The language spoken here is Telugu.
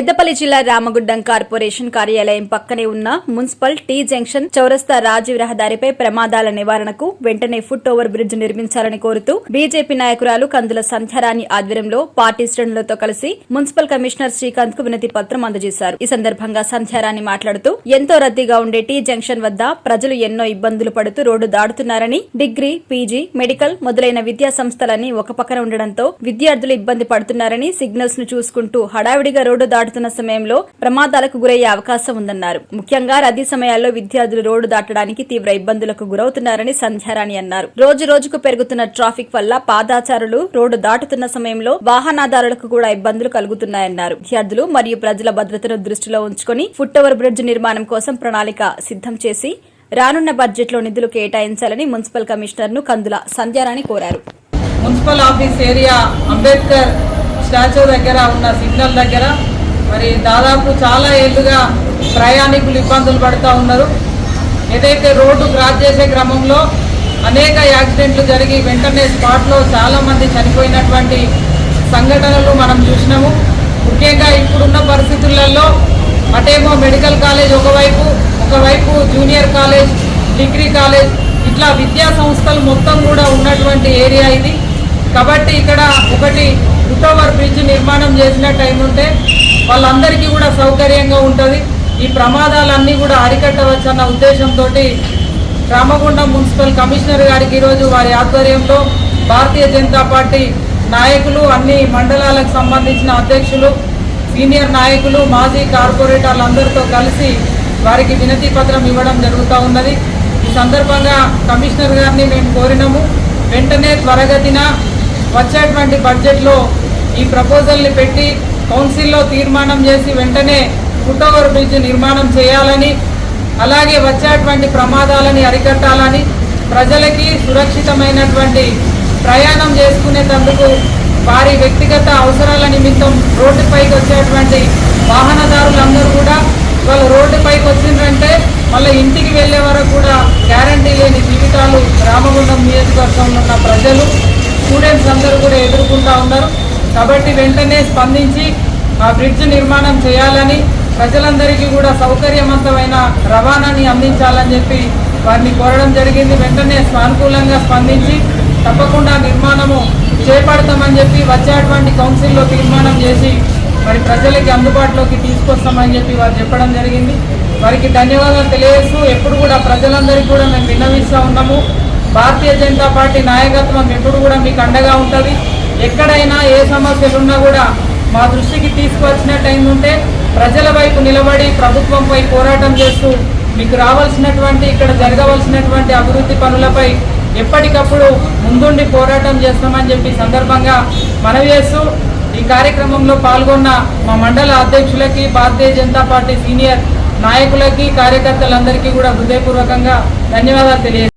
పెద్దపల్లి జిల్లా రామగుడ్డం కార్పొరేషన్ కార్యాలయం పక్కనే ఉన్న మున్సిపల్ టీ జంక్షన్ చౌరస్తా రాజీవ్ రహదారిపై ప్రమాదాల నివారణకు వెంటనే ఫుట్ ఓవర్ బ్రిడ్జ్ నిర్మించాలని కోరుతూ బీజేపీ నాయకురాలు కందుల సంధ్యారాణి ఆధ్వర్యంలో పార్టీ శ్రేణులతో కలిసి మున్సిపల్ కమిషనర్ శ్రీకాంత్కు వినతి పత్రం అందజేశారు. ఈ సందర్భంగా సంధ్యారాణి మాట్లాడుతూ ఎంతో రద్దీగా ఉండే టీ జంక్షన్ వద్ద ప్రజలు ఎన్నో ఇబ్బందులు పడుతూ రోడ్డు దాడుతున్నారని డిగ్రీ పీజీ మెడికల్ మొదలైన విద్యా సంస్థలన్నీ ఒక పక్కన ఉండడంతో విద్యార్థులు ఇబ్బంది పడుతున్నారని సిగ్నల్స్ను చూసుకుంటూ హడావిడిగా రోడ్డు మాట్లాడుతున్న సమయంలో ప్రమాదాలకు గురయ్యే అవకాశం ఉందన్నారు. ముఖ్యంగా రద్దీ సమయాల్లో విద్యార్థులు రోడ్డు దాటడానికి తీవ్ర ఇబ్బందులకు గురవుతున్నారని సంధ్యారాణి అన్నారు. రోజు రోజుకు పెరుగుతున్న ట్రాఫిక్ వల్ల పాదాచారులు రోడ్డు దాటుతున్న సమయంలో వాహనదారులకు కూడా ఇబ్బందులు కలుగుతున్నాయన్నారు. విద్యార్థులు మరియు ప్రజల భద్రతను దృష్టిలో ఉంచుకొని ఫుట్ ఓవర్ బ్రిడ్జ్ నిర్మాణం కోసం ప్రణాళిక సిద్ధం చేసి రానున్న బడ్జెట్లో నిధులు కేటాయించాలని మున్సిపల్ కమిషనర్ను కందుల సంధ్యారాణి కోరారు. Municipal office area Ambedkar statue దగ్గర ఉన్న సిగ్నల్ దగ్గర మరి దాదాపు చాలా ఏళ్ళుగా ప్రయాణికులు ఇబ్బందులు పడుతూ ఉన్నారు. ఏదైతే రోడ్డు క్రాస్ చేసే క్రమంలో అనేక యాక్సిడెంట్లు జరిగి వెంటనే స్పాట్లో చాలామంది చనిపోయినటువంటి సంఘటనలు మనం చూసినాము. ముఖ్యంగా ఇప్పుడున్న పరిస్థితులలో అటేమో మెడికల్ కాలేజ్ ఒకవైపు ఒకవైపు జూనియర్ కాలేజ్ డిగ్రీ కాలేజ్ ఇట్లా విద్యా సంస్థలు మొత్తం కూడా ఉన్నటువంటి ఏరియా ఇది. కాబట్టి ఇక్కడ ఒకటి ఫుట్ ఓవర్ బ్రిడ్జ్ నిర్మాణం చేసినట్టు ఉంటే వాళ్ళందరికీ కూడా సౌకర్యంగా ఉంటుంది. ఈ ప్రమాదాలన్నీ కూడా అరికట్టవచ్చన్న ఉద్దేశంతో రామగుండం మున్సిపల్ కమిషనర్ గారికి ఈరోజు వారి ఆధ్వర్యంలో భారతీయ జనతా పార్టీ నాయకులు అన్ని మండలాలకు సంబంధించిన అధ్యక్షులు సీనియర్ నాయకులు మాజీ కార్పొరేటర్లు అందరితో కలిసి వారికి వినతి పత్రం ఇవ్వడం జరుగుతూ ఉన్నది. ఈ సందర్భంగా కమిషనర్ గారిని మేము కోరినాము. వెంటనే త్వరగతిన వచ్చేటువంటి బడ్జెట్లో ఈ ప్రపోజల్ని పెట్టి కౌన్సిల్లో తీర్మానం చేసి వెంటనే ఫుట్ ఓవర్ బ్రిడ్జ్ నిర్మాణం చేయాలని అలాగే వచ్చేటువంటి ప్రమాదాలని అరికట్టాలని ప్రజలకి సురక్షితమైనటువంటి ప్రయాణం చేసుకునేటందుకు వారి వ్యక్తిగత అవసరాల నిమిత్తం రోడ్డుపైకి వచ్చేటువంటి వాహనదారులందరూ కూడా వాళ్ళు రోడ్డుపైకి వచ్చిందంటే మళ్ళీ ఇంటికి వెళ్ళే వరకు కూడా గ్యారంటీ లేని జీవితాలు రామగుండం నియోజకవర్గంలో ఉన్న ప్రజలు స్టూడెంట్స్ అందరూ కూడా ఎదుర్కొంటూ ఉన్నారు. కాబట్టి వెంటనే స్పందించి ఆ బ్రిడ్జ్ నిర్మాణం చేయాలని ప్రజలందరికీ కూడా సౌకర్యవంతమైన రవాణాని అందించాలని చెప్పి వారిని కోరడం జరిగింది. వెంటనే సానుకూలంగా స్పందించి తప్పకుండా నిర్మాణము చేపడతామని చెప్పి వచ్చేటువంటి కౌన్సిల్లో తీర్మానం చేసి మరి ప్రజలకి అందుబాటులోకి తీసుకొస్తామని చెప్పి వారు చెప్పడం జరిగింది. వారికి ధన్యవాదాలు తెలియజేస్తూ ఎప్పుడు కూడా ప్రజలందరికీ కూడా మేము విన్నవిస్తూ ఉన్నాము. భారతీయ జనతా పార్టీ నాయకత్వం ఎప్పుడు కూడా మీకు అండగా ఉంటుంది. ఎక్కడైనా ఏ సమస్యలు ఉన్నా కూడా మా దృష్టికి తీసుకువచ్చినట్టు ఉంటే ప్రజల వైపు నిలబడి ప్రభుత్వంపై పోరాటం చేస్తూ మీకు రావాల్సినటువంటి ఇక్కడ జరగవలసినటువంటి అభివృద్ధి పనులపై ఎప్పటికప్పుడు ముందుండి పోరాటం చేస్తామని చెప్పి సందర్భంగా మనవి చేస్తూ ఈ కార్యక్రమంలో పాల్గొన్న మా మండల అధ్యక్షులకి భారతీయ జనతా పార్టీ సీనియర్ నాయకులకి కార్యకర్తలందరికీ కూడా హృదయపూర్వకంగా ధన్యవాదాలు తెలియజేస్తాను